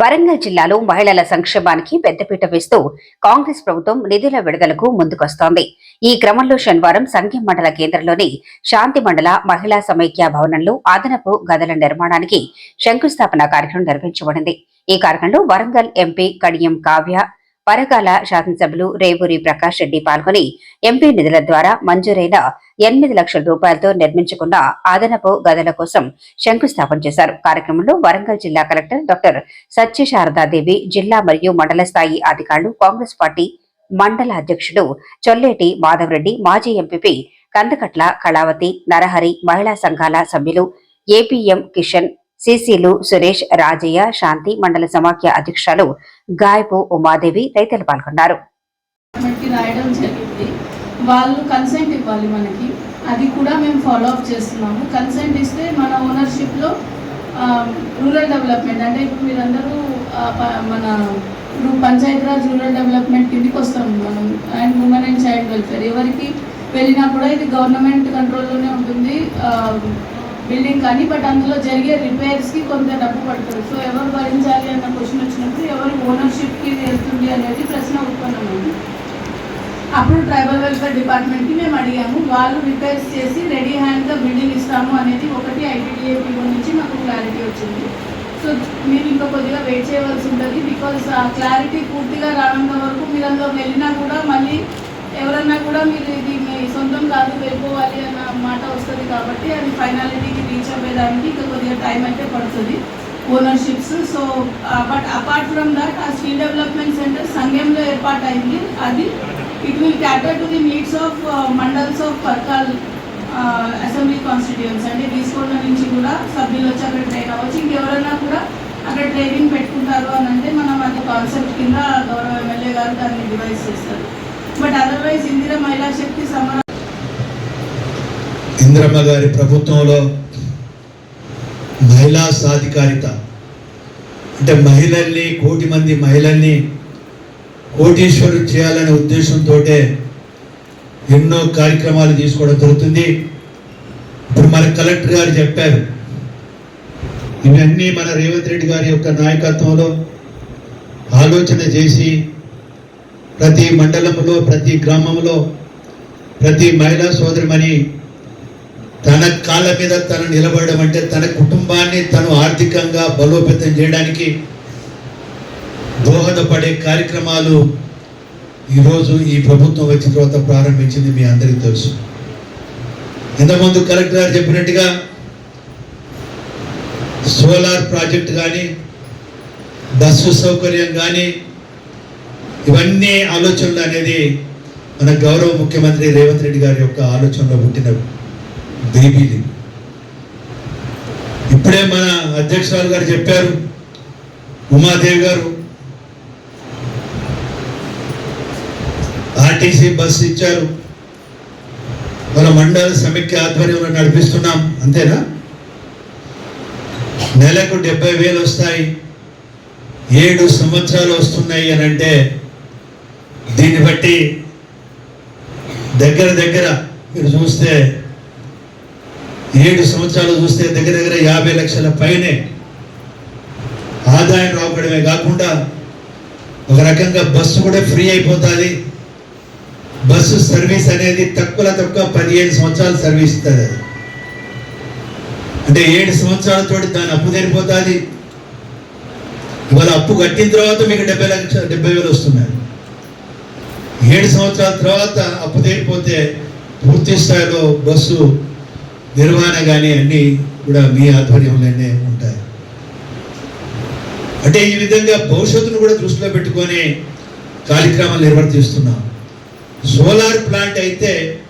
వరంగల్ జిల్లాలో మహిళల సంక్షేమానికి పెద్దపీట వేస్తూ కాంగ్రెస్ ప్రభుత్వం నిధుల విడుదలకు ముందుకొస్తోంది. ఈ క్రమంలో శనివారం సంఘం మండల కేంద్రంలోని శాంతి మండల మహిళా సమైక్య భవనంలో అదనపు గదుల నిర్మాణానికి శంకుస్థాపన కార్యక్రమం నిర్వహించబడింది. ఈ కార్యక్రమంలో వరంగల్ ఎంపీ కడియం కావ్య పరకాల శాసనసభ్యులు రేవూరి ప్రకాష్ రెడ్డి పాల్గొని ఎంపీ నిధుల ద్వారా మంజూరైన ఎనిమిది లక్షల రూపాయలతో నిర్మించుకున్న అదనపు గదుల కోసం శంకుస్థాపన చేశారు. కార్యక్రమంలో వరంగల్ జిల్లా కలెక్టర్ డాక్టర్ సత్యశారదాదేవి జిల్లా మరియు మండల స్థాయి అధికారులు కాంగ్రెస్ పార్టీ మండల అధ్యక్షుడు చొల్లేటి మాధవరెడ్డి మాజీ ఎంపీపీ కందకట్ల కళావతి నరహరి మహిళా సంఘాల సభ్యులు ఏపీఎం కిషన్ సిసిలు సురేష్ రాజయ్య శాంతి మండల సమాఖ్య అధ్యక్షులు గాయపు ఉమాదేవి తదితరులు పాల్గొన్నారు. రాయడం జరిగింది. వాళ్ళు కన్సెంట్ ఇవ్వాలి మనకి. అది కూడా మేము ఫాలో అప్ చేస్తున్నాము. కన్సెంట్ ఇస్తే మన ఓనర్షిప్లో రూరల్ డెవలప్మెంట్ అంటే ఇప్పుడు మీరందరూ మన ఇప్పుడు పంచాయత్ రాజ్ రూరల్ డెవలప్మెంట్ కిందికి వస్తాము మనం. And women and child welfare ఎవరికి వెళ్ళినా కూడా ఇది గవర్నమెంట్ కంట్రోల్లోనే ఉంటుంది. బిల్డింగ్ కానీ బట్ అందులో జరిగే రిపేర్స్కి కొంత డబ్బు పడుతుంది. సో ఎవరు భరించాలి అన్న క్వశ్చన్ వచ్చినప్పుడు ఎవరు ఓనర్షిప్కి వెళ్తుంది అనేది ప్రశ్న ఉత్పన్నమైంది అప్పుడు ట్రైబల్ వెల్ఫేర్ డిపార్ట్మెంట్కి మేము అడిగాము వాళ్ళు రిపేర్స్ చేసి రెడీ హ్యాండ్గా బిల్డింగ్ ఇస్తాము అనేది ఒకటి ఐటీడీఏపీఓ నుంచి మాకు క్లారిటీ వచ్చింది. సో మీరు ఇంకా కొద్దిగా వెయిట్ చేయవలసి ఉంటుంది బికాజ్ ఆ క్లారిటీ పూర్తిగా రానంత వరకు మీరు అందులో వెళ్ళినా కూడా మళ్ళీ ఎవరన్నా కూడా మీరు ఇది మీ సొంతం కాదు వెళ్ళిపోవాలి అన్న మాట వస్తుంది కాబట్టి అది ఫైనాలిటీకి రీచ్ అవ్వేదానికి ఇంకా కొద్దిగా టైం అయితే పడుతుంది. Ownerships so but apart from that ఆ స్కిల్ డెవలప్మెంట్ సెంటర్ సంఘంలో ఏర్పాటు అయింది అది it will cater to the needs of mandals of Parkal assembly constituency అంటే తీసుకోవడం నుంచి కూడా సభ్యులు వచ్చి అక్కడ ట్రైన్ అవ్వచ్చు. ఇంకెవరైనా కూడా అక్కడ ట్రైనింగ్ పెట్టుకుంటారు అని అంటే మనం అది కాన్సెప్ట్ కింద గౌరవ ఎమ్మెల్యే గారు దాన్ని డివైస్ చేస్తారు. బట్ అదర్వైజ్ మహిళా శక్తి సమర ఇంద్రమ్మ గారి ప్రభుత్వంలో మహిళా సాధికారిత. అంటే మహిళల్ని కోటి మంది మహిళల్ని కోటీశ్వరు చేయాలనే ఉద్దేశంతో ఎన్నో కార్యక్రమాలు తీసుకోవడం జరుగుతుంది. ఇప్పుడు మన కలెక్టర్ గారు చెప్పారు. ఇవన్నీ మన రేవంత్ రెడ్డి గారి యొక్క నాయకత్వంలో ఆలోచన చేసి ప్రతి మండలంలో ప్రతి గ్రామంలో ప్రతి మహిళా సోదరిమణి తన కాళ్ళ మీద తను నిలబడడం అంటే తన కుటుంబాన్ని తను ఆర్థికంగా బలోపేతం చేయడానికి దోహదపడే కార్యక్రమాలు ఈరోజు ఈ ప్రభుత్వం వచ్చిన తర్వాత ప్రారంభించింది మీ అందరికీ తెలుసు. ఇంతకుముందు కలెక్టర్ గారు చెప్పినట్టుగా సోలార్ ప్రాజెక్ట్ కానీ బస్సు సౌకర్యం కానీ ఇవన్నీ ఆలోచనలు అనేది మన గౌరవ ముఖ్యమంత్రి రేవంత్ రెడ్డి గారి యొక్క ఆలోచనలో పుట్టిన బేబీలు. ఇప్పుడే మన అధ్యక్షురాలు గారు చెప్పారు ఉమాదేవి గారు ఆర్టీసీ బస్సు ఇచ్చారు మన మండల సమైక్య ఆధ్వర్యంలో నడిపిస్తున్నాం అంతేనా? నెలకు డెబ్బై వేలు వస్తాయి ఏడు సంవత్సరాలు వస్తున్నాయి అని అంటే దీన్ని బట్టి దగ్గర దగ్గర మీరు చూస్తే ఏడు సంవత్సరాలు చూస్తే దగ్గర దగ్గర యాభై లక్షల పైనే ఆదాయం రావడమే కాకుండా ఒక రకంగా బస్సు కూడా ఫ్రీ అయిపోతుంది. బస్సు సర్వీస్ అనేది తక్కువ తక్కువ పదిహేను సంవత్సరాలు సర్వీస్ ఇస్తుంది. అది అంటే ఏడు సంవత్సరాలతో దాని అప్పు తెరిపోతుంది. ఇవాళ అప్పు కట్టిన తర్వాత మీకు డెబ్బై లక్ష డెబ్బై వేలు వస్తున్నాయి. ఏడు సంవత్సరాల తర్వాత అప్పు తీరిపోతే పూర్తి స్థాయిలో బస్సు నిర్వహణ కానీ అన్నీ కూడా మీ ఆధ్వర్యంలోనే ఉంటాయి. అంటే ఈ విధంగా భవిష్యత్తును కూడా దృష్టిలో పెట్టుకొని కార్యక్రమాలు నిర్వర్తిస్తున్నాం. సోలార్ ప్లాంట్ అయితే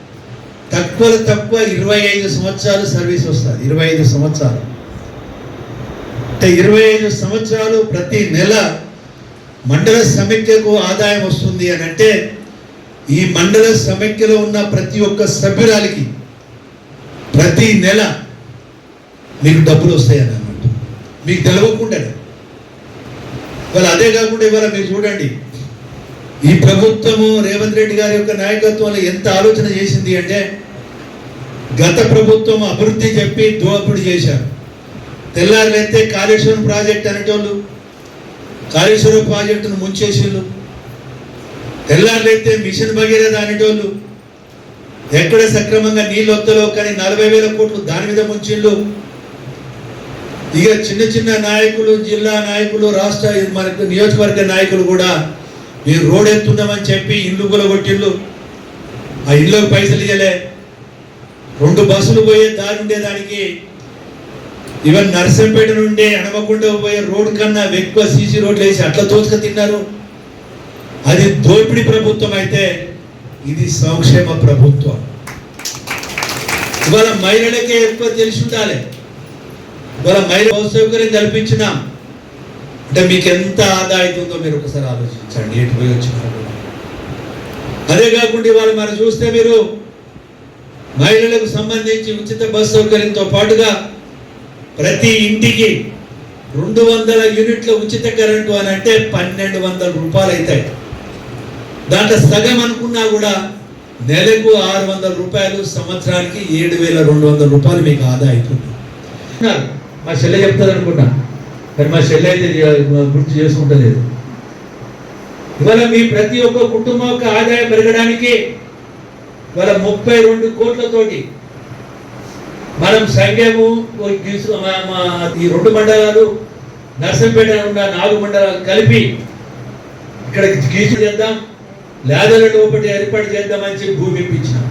తక్కువ తక్కువ ఇరవై ఐదు సంవత్సరాలు సర్వీస్ వస్తుంది. ఇరవై ఐదు సంవత్సరాలు. అంటే ఇరవై ఐదు సంవత్సరాలు ప్రతి నెల మండల సమైక్యకు ఆదాయం వస్తుంది అని అంటే ఈ మండల సమైక్యలో ఉన్న ప్రతి ఒక్క సభ్యురాలికి ప్రతి నెల మీకు డబ్బులు వస్తాయని అన్నమాట మీకు తెలవకుండానే వాళ్ళు అదే కాకుండా ఇవాళ మీరు చూడండి ఈ ప్రభుత్వము రేవంత్ రెడ్డి గారి యొక్క నాయకత్వంలో ఎంత ఆలోచన చేసింది అంటే గత ప్రభుత్వం అభివృద్ధి చెప్పి దోపిడి చేశారు. తెల్లారులైతే కాళేశ్వరం ప్రాజెక్ట్ అనేటోళ్ళు కాళేశ్వరం ప్రాజెక్టును ముంచేసేళ్ళు. తెల్లారులైతే మిషన్ భగీరథ అనేటోళ్ళు ఎక్కడ సక్రమంగా నీళ్ళు వద్దలో కానీ నలభై వేల కోట్లు దాని మీద ముంచిళ్ళు ఇక చిన్న చిన్న నాయకులు జిల్లా నాయకులు రాష్ట్ర మనకు నియోజకవర్గ నాయకులు కూడా మీరు రోడ్ ఎత్తున్నామని చెప్పి ఇల్లు కొట్టిళ్ళు ఆ ఇల్లుకి పైసలు ఇవ్వలే రెండు బస్సులు పోయే దారి ఉండేదానికి ఈవెన్ నర్సంపేట నుండి అనవకుండా పోయే రోడ్డు కన్నా ఎక్కువ సీసీ రోడ్లు వేసి అట్లా దోచుక తిన్నారు. అది దోపిడీ ప్రభుత్వం అయితే ఇది సంక్షేమ ప్రభుత్వం. ఇవాళ మహిళలకే ఎక్కువ తెలిసి ఉండాలి. ఇవాళ మహిళ సౌకర్యం కల్పించినాం. అంటే మీకు ఎంత ఆదా అవుతుందో మీరు ఒకసారి ఆలోచించండి. ఎటు పోయి వచ్చినారు. అదే కాకుండా ఇవాళ మనం చూస్తే మీరు మహిళలకు సంబంధించి ఉచిత బస్సు సౌకర్యంతో పాటుగా ప్రతి ఇంటికి రెండు వందల యూనిట్ల ఉచిత కరెంటు అని అంటే పన్నెండు వందల రూపాయలు అవుతాయి దాంట్లో సగం అనుకున్నా కూడా నెలకు ఆరు వందల రూపాయలు సంవత్సరానికి ఏడు వేల రెండు వందల రూపాయలు మీకు ఆదా అవుతుంది మా చెల్లె చెప్తుంది అనుకున్నా కానీ మా చెల్లె అయితే గుర్తు చేసుకుంటలేదు. ఇవాళ మీ ప్రతి ఒక్క కుటుంబం యొక్క ఆదాయం పెరగడానికి ఇవాళ ముప్పై రెండు కోట్లతోటి మనం సంఘము మా- మా ఈ రెండు మండలాలు నర్సంపేట ఉన్న నాలుగు మండలాలు కలిపి ఇక్కడ గీచు చేద్దాం. లేదలను ఒకటి ఏర్పాటు చేద్దామని చెప్పి భూమి ఇప్పించినాం.